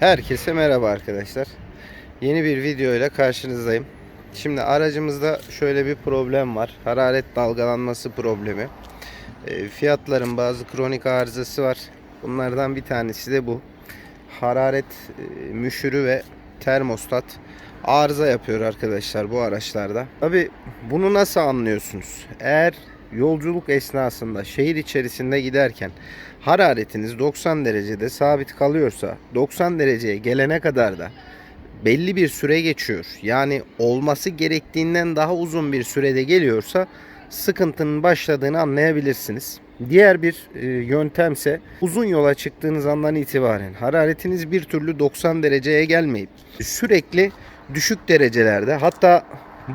Herkese merhaba arkadaşlar. Yeni bir video ile karşınızdayım. Şimdi aracımızda şöyle bir problem var. Hararet dalgalanması problemi. E, fiyatların bazı kronik arızası var. Bunlardan bir tanesi de bu. Hararet e, müşürü ve termostat arıza yapıyor arkadaşlar bu araçlarda. Tabi bunu nasıl anlıyorsunuz? Eğer yolculuk esnasında şehir içerisinde giderken hararetiniz 90 derecede sabit kalıyorsa 90 dereceye gelene kadar da belli bir süre geçiyor. Yani olması gerektiğinden daha uzun bir sürede geliyorsa sıkıntının başladığını anlayabilirsiniz. Diğer bir e, yöntemse uzun yola çıktığınız andan itibaren hararetiniz bir türlü 90 dereceye gelmeyip sürekli düşük derecelerde hatta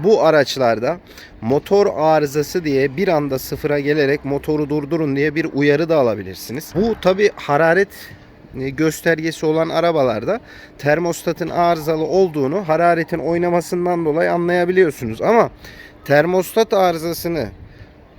bu araçlarda motor arızası diye bir anda sıfıra gelerek motoru durdurun diye bir uyarı da alabilirsiniz. Bu tabi hararet e, göstergesi olan arabalarda termostatın arızalı olduğunu hararetin oynamasından dolayı anlayabiliyorsunuz. Ama termostat arızasını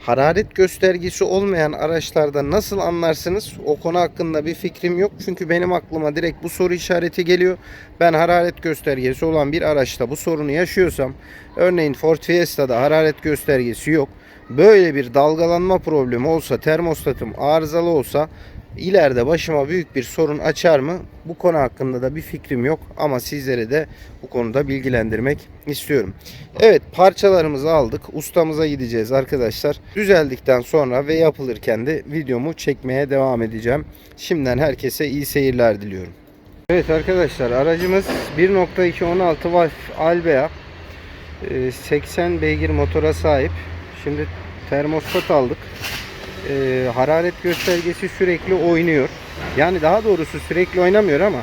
hararet göstergesi olmayan araçlarda nasıl anlarsınız? O konu hakkında bir fikrim yok. Çünkü benim aklıma direkt bu soru işareti geliyor. Ben hararet göstergesi olan bir araçta bu sorunu yaşıyorsam, örneğin Ford Fiesta'da hararet göstergesi yok. Böyle bir dalgalanma problemi olsa, termostatım arızalı olsa ileride başıma büyük bir sorun açar mı? Bu konu hakkında da bir fikrim yok ama sizlere de bu konuda bilgilendirmek istiyorum. Evet parçalarımızı aldık. Ustamıza gideceğiz arkadaşlar. Düzeldikten sonra ve yapılırken de videomu çekmeye devam edeceğim. Şimdiden herkese iyi seyirler diliyorum. Evet arkadaşlar aracımız 1.2 16 valf Albea Ee, 80 beygir motora sahip. Şimdi termostat aldık. Ee, hararet göstergesi sürekli oynuyor. Yani daha doğrusu sürekli oynamıyor ama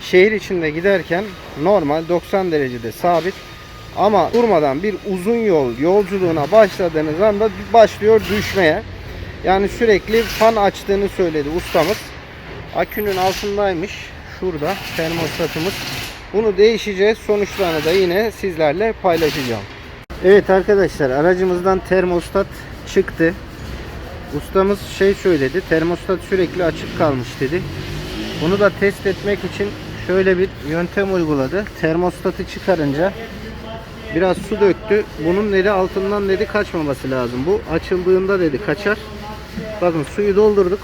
şehir içinde giderken normal 90 derecede sabit ama durmadan bir uzun yol yolculuğuna başladığınız anda başlıyor düşmeye. Yani sürekli fan açtığını söyledi ustamız. Akünün altındaymış. Şurada termostatımız. Bunu değişeceğiz. Sonuçlarını da yine sizlerle paylaşacağım. Evet arkadaşlar aracımızdan termostat çıktı. Ustamız şey söyledi. Termostat sürekli açık kalmış dedi. Bunu da test etmek için şöyle bir yöntem uyguladı. Termostatı çıkarınca biraz su döktü. Bunun dedi altından dedi kaçmaması lazım. Bu açıldığında dedi kaçar. Bakın suyu doldurduk.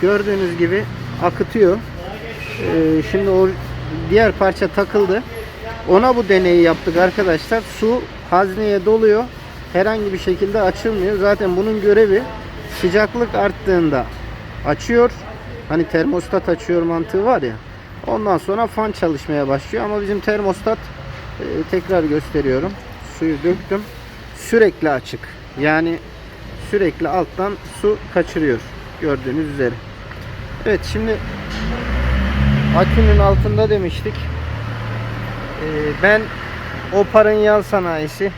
Gördüğünüz gibi akıtıyor. Ee, şimdi o diğer parça takıldı. Ona bu deneyi yaptık arkadaşlar. Su hazneye doluyor. Herhangi bir şekilde açılmıyor. Zaten bunun görevi sıcaklık arttığında açıyor. Hani termostat açıyor mantığı var ya. Ondan sonra fan çalışmaya başlıyor. Ama bizim termostat e, tekrar gösteriyorum. Suyu döktüm. Sürekli açık. Yani sürekli alttan su kaçırıyor. Gördüğünüz üzere. Evet şimdi akünün altında demiştik. Ee, ben Opar'ın yan sanayisi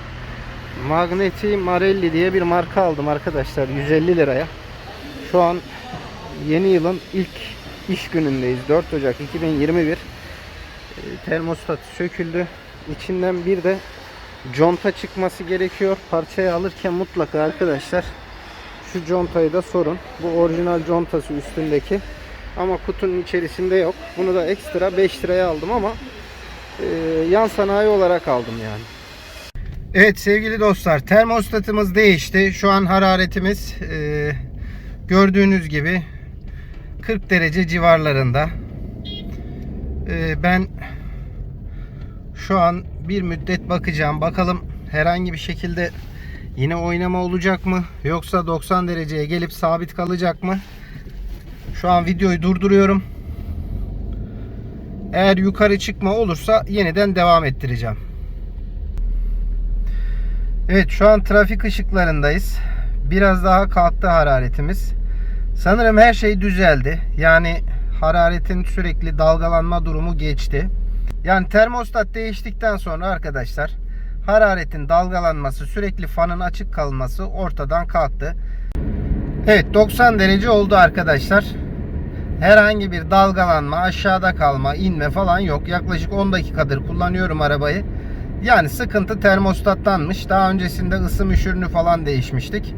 Magneti Marelli diye bir marka aldım arkadaşlar 150 liraya. Şu an yeni yılın ilk iş günündeyiz. 4 Ocak 2021. Ee, termostat söküldü. İçinden bir de conta çıkması gerekiyor. Parçayı alırken mutlaka arkadaşlar şu contayı da sorun. Bu orijinal contası üstündeki. Ama kutunun içerisinde yok. Bunu da ekstra 5 liraya aldım ama e, yan sanayi olarak aldım yani. Evet sevgili dostlar termostatımız değişti. Şu an hararetimiz e, gördüğünüz gibi 40 derece civarlarında. E, ben şu an bir müddet bakacağım. Bakalım herhangi bir şekilde yine oynama olacak mı? Yoksa 90 dereceye gelip sabit kalacak mı? Şu an videoyu durduruyorum. Eğer yukarı çıkma olursa yeniden devam ettireceğim. Evet şu an trafik ışıklarındayız. Biraz daha kalktı hararetimiz. Sanırım her şey düzeldi. Yani hararetin sürekli dalgalanma durumu geçti. Yani termostat değiştikten sonra arkadaşlar hararetin dalgalanması sürekli fanın açık kalması ortadan kalktı. Evet 90 derece oldu arkadaşlar. Herhangi bir dalgalanma, aşağıda kalma, inme falan yok. Yaklaşık 10 dakikadır kullanıyorum arabayı. Yani sıkıntı termostattanmış. Daha öncesinde ısı müşürünü falan değişmiştik.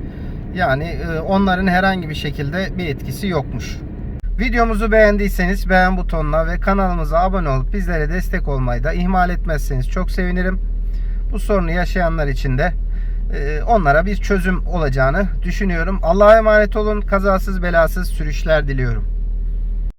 Yani e, onların herhangi bir şekilde bir etkisi yokmuş. Videomuzu beğendiyseniz beğen butonuna ve kanalımıza abone olup bizlere destek olmayı da ihmal etmezseniz çok sevinirim. Bu sorunu yaşayanlar için de e, onlara bir çözüm olacağını düşünüyorum. Allah'a emanet olun. Kazasız belasız sürüşler diliyorum.